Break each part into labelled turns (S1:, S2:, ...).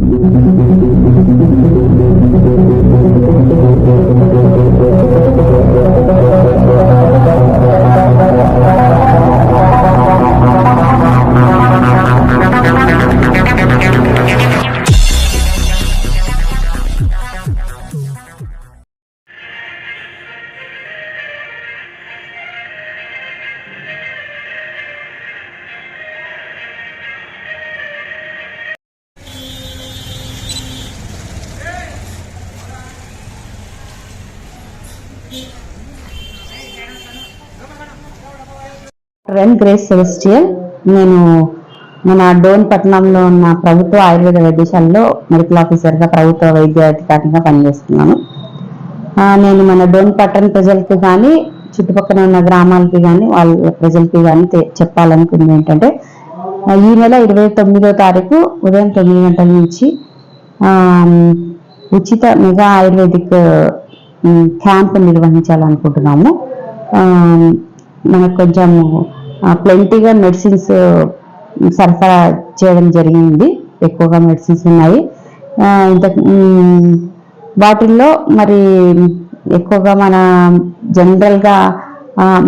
S1: Thank you. Ren Grace Celestial నేను మన డోన్ పట్టణంలో ఉన్న ప్రభుత్వ ఆయుర్వేద వైద్యశాలలో మెడికల్ ఆఫీసర్గా ప్రభుత్వ వైద్య అధికారిగా పనిచేస్తున్నాను. నేను మన డోన్ పట్టణ ప్రజలకి కానీ చుట్టుపక్కల ఉన్న గ్రామాలకి కానీ వాళ్ళ ప్రజలకి కానీ చెప్పాలనుకుంది ఏంటంటే ఈ నెల ఇరవై తొమ్మిదో తారీఖు ఉదయం తొమ్మిది గంటల నుంచి ఉచిత మెగా ఆయుర్వేదిక్ క్యాంప్ నిర్వహించాలనుకుంటున్నాము. మనకు కొంచెం ప్లెంటీగా మెడిసిన్స్ సరఫరా చేయడం జరిగింది. ఎక్కువగా మెడిసిన్స్ ఉన్నాయి. ఇంత వాటిల్లో మరి ఎక్కువగా మన జనరల్గా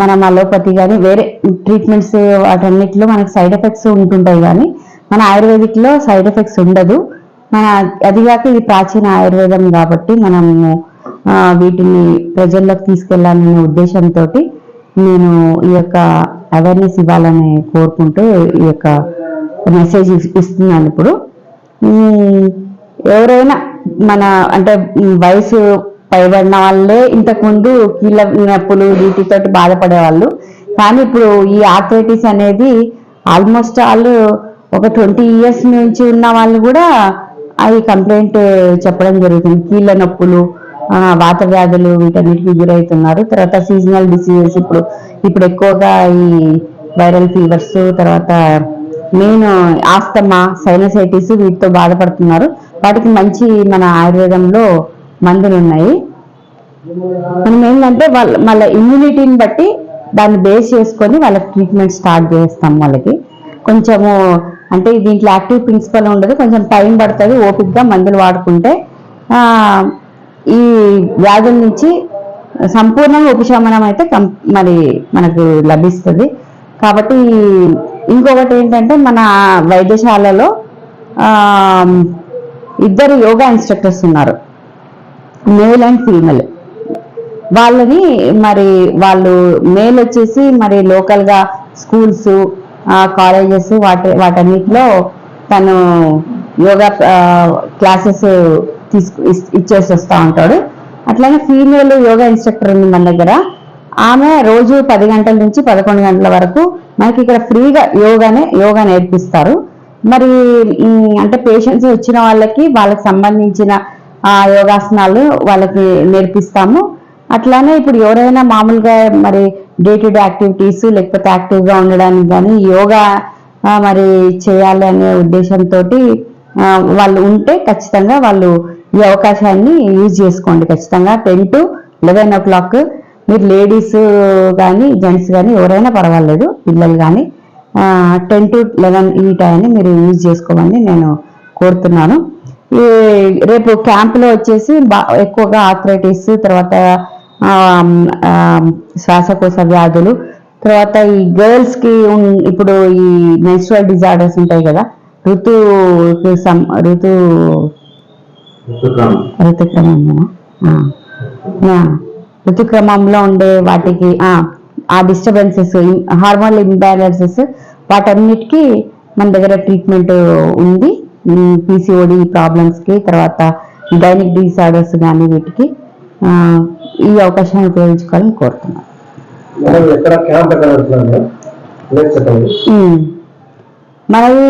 S1: మనం అలోపతి కానీ వేరే ట్రీట్మెంట్స్ వాటన్నిటిలో మనకు సైడ్ ఎఫెక్ట్స్ ఉంటుంటాయి కానీ మన ఆయుర్వేదిక్లో సైడ్ ఎఫెక్ట్స్ ఉండదు. మన అది కాక ఇది ప్రాచీన ఆయుర్వేదం కాబట్టి మనము వీటిని ప్రజల్లోకి తీసుకెళ్ళాలనే ఉద్దేశంతో నేను ఈ యొక్క అవేర్నెస్ ఇవ్వాలని కోరుకుంటూ ఈ యొక్క మెసేజ్ ఇస్తున్నాను ఇప్పుడు. ఎవరైనా మన అంటే వయసు పైబడిన వాళ్ళే ఇంతకుముందు కీళ్ళ నొప్పులు వీటితోటి బాధపడేవాళ్ళు. కానీ ఇప్పుడు ఈ ఆర్థరైటిస్ అనేది ఆల్మోస్ట్ ఆల్ ఒక ట్వంటీ ఇయర్స్ నుంచి ఉన్న వాళ్ళు కూడా అది కంప్లైంట్ చెప్పడం జరుగుతుంది. కీళ్ళ నొప్పులు వాత వ్యాధులు వీటన్నిటికి గురవుతున్నారు. తర్వాత సీజనల్ డిసీజెస్ ఇప్పుడు ఇప్పుడు ఎక్కువగా ఈ వైరల్ ఫీవర్స్ తర్వాత మెయిన్ ఆస్తమా సైనసైటిస్ వీటితో బాధపడుతున్నారు. వాటికి మంచి మన ఆయుర్వేదంలో మందులు ఉన్నాయి. మనం ఏంటంటే వాళ్ళ వాళ్ళ ఇమ్యూనిటీని బట్టి దాన్ని బేస్ చేసుకొని వాళ్ళకి ట్రీట్మెంట్ స్టార్ట్ చేస్తాం వాళ్ళకి. కొంచెము అంటే దీంట్లో యాక్టివ్ ప్రిన్సిపల్ ఉండదు. కొంచెం టైం పడుతుంది ఓపిక్గా మందులు వాడుకుంటే ఈ వ్యాధుల నుంచి సంపూర్ణంగా ఉపశమనం అయితే కం- మరి మనకు లభిస్తుంది. కాబట్టి ఇంకొకటి ఏంటంటే మన వైద్యశాలలో ఇద్దరు యోగా ఇన్స్ట్రక్టర్స్ ఉన్నారు. Male and female. వాళ్ళని మరి వాళ్ళు మేల్ వచ్చేసి మరి లోకల్గా స్కూల్స్ కాలేజెస్ వాటి వాటన్నిటిలో తను యోగా క్లాసెస్ తీసుకు ఇచ్చేసి వస్తూ ఉంటాడు. అట్లానే ఫీమేల్ యోగా ఇన్స్ట్రక్టర్ ఉంది మన దగ్గర. ఆమె రోజు పది గంటల నుంచి పదకొండు గంటల వరకు మనకి ఇక్కడ ఫ్రీగా యోగానే యోగా నేర్పిస్తారు. మరి అంటే పేషెంట్స్ వచ్చిన వాళ్ళకి వాళ్ళకి సంబంధించిన యోగాసనాలు వాళ్ళకి నేర్పిస్తాము. అట్లానే ఇప్పుడు ఎవరైనా మామూలుగా మరి డే టు డే యాక్టివిటీస్ లేకపోతే యాక్టివ్గా ఉండడానికి కానీ యోగా మరి చేయాలి అనే ఉద్దేశంతో వాళ్ళు ఉంటే ఖచ్చితంగా వాళ్ళు ఈ అవకాశాన్ని యూజ్ చేసుకోండి ఖచ్చితంగా. Ten to eleven o'clock మీరు లేడీస్ కానీ జెంట్స్ కానీ ఎవరైనా పర్వాలేదు పిల్లలు కానీ టెన్ టు లెవెన్ ఈ టైంని మీరు యూజ్ చేసుకోమని నేను కోరుతున్నాను. ఈ రేపు క్యాంపులో వచ్చేసి ఎక్కువగా ఆర్థరైటిస్ తర్వాత శ్వాసకోశ వ్యాధులు తర్వాత ఈ గర్ల్స్కి ఇప్పుడు ఈ మెన్స్ట్రువల్ డిజార్డర్స్ ఉంటాయి కదా ఋతు ఋతు ఋతుక్రమంలోనా. ఋతుక్రమంలో ఉండే వాటికి ఆ, డిస్టర్బెన్సెస్ హార్మోనల్ ఇంబ్యాలెన్సెస్ వాటన్నిటికీ మన దగ్గర ట్రీట్మెంట్ ఉంది. పీసీఓడి ప్రాబ్లమ్స్కి తర్వాత గైనిక్ డిసార్డర్స్ కానీ వీటికి ఆ, ఈ అవకాశాన్ని ఉపయోగించుకోవాలని కోరుతున్నాను. మనది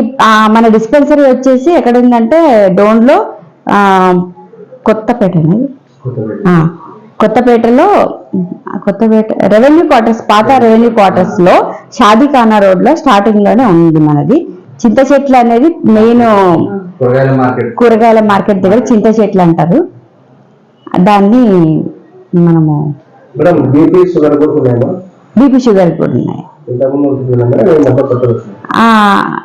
S1: మన డిస్పెన్సరీ వచ్చేసి ఎక్కడ ఉందంటే డోన్లో కొత్తపేట అనేది కొత్తపేటలో కొత్తపేట రెవెన్యూ క్వార్టర్స్ పాత రెవెన్యూ క్వార్టర్స్లో షాదీఖానా రోడ్లో స్టార్టింగ్లోనే ఉంది మనది. చింత చెట్లు అనేది మెయిన్
S2: కూరగాయల మార్కెట్.
S1: దగ్గర చింత చెట్లు అంటారు. దాన్ని మనము
S2: బీపీ షుగర్ కూడా ఉన్నాయమ్మా
S1: బీపీ షుగర్ కూడా ఉన్నాయి. ఆ,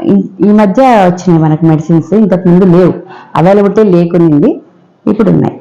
S1: ఈ- మధ్య వచ్చినాయి మనకి మెడిసిన్స్ ఇంతకు ముందు లేవు. అవైలబిలిటీ లేకునింది ఇప్పుడు ఉన్నాయి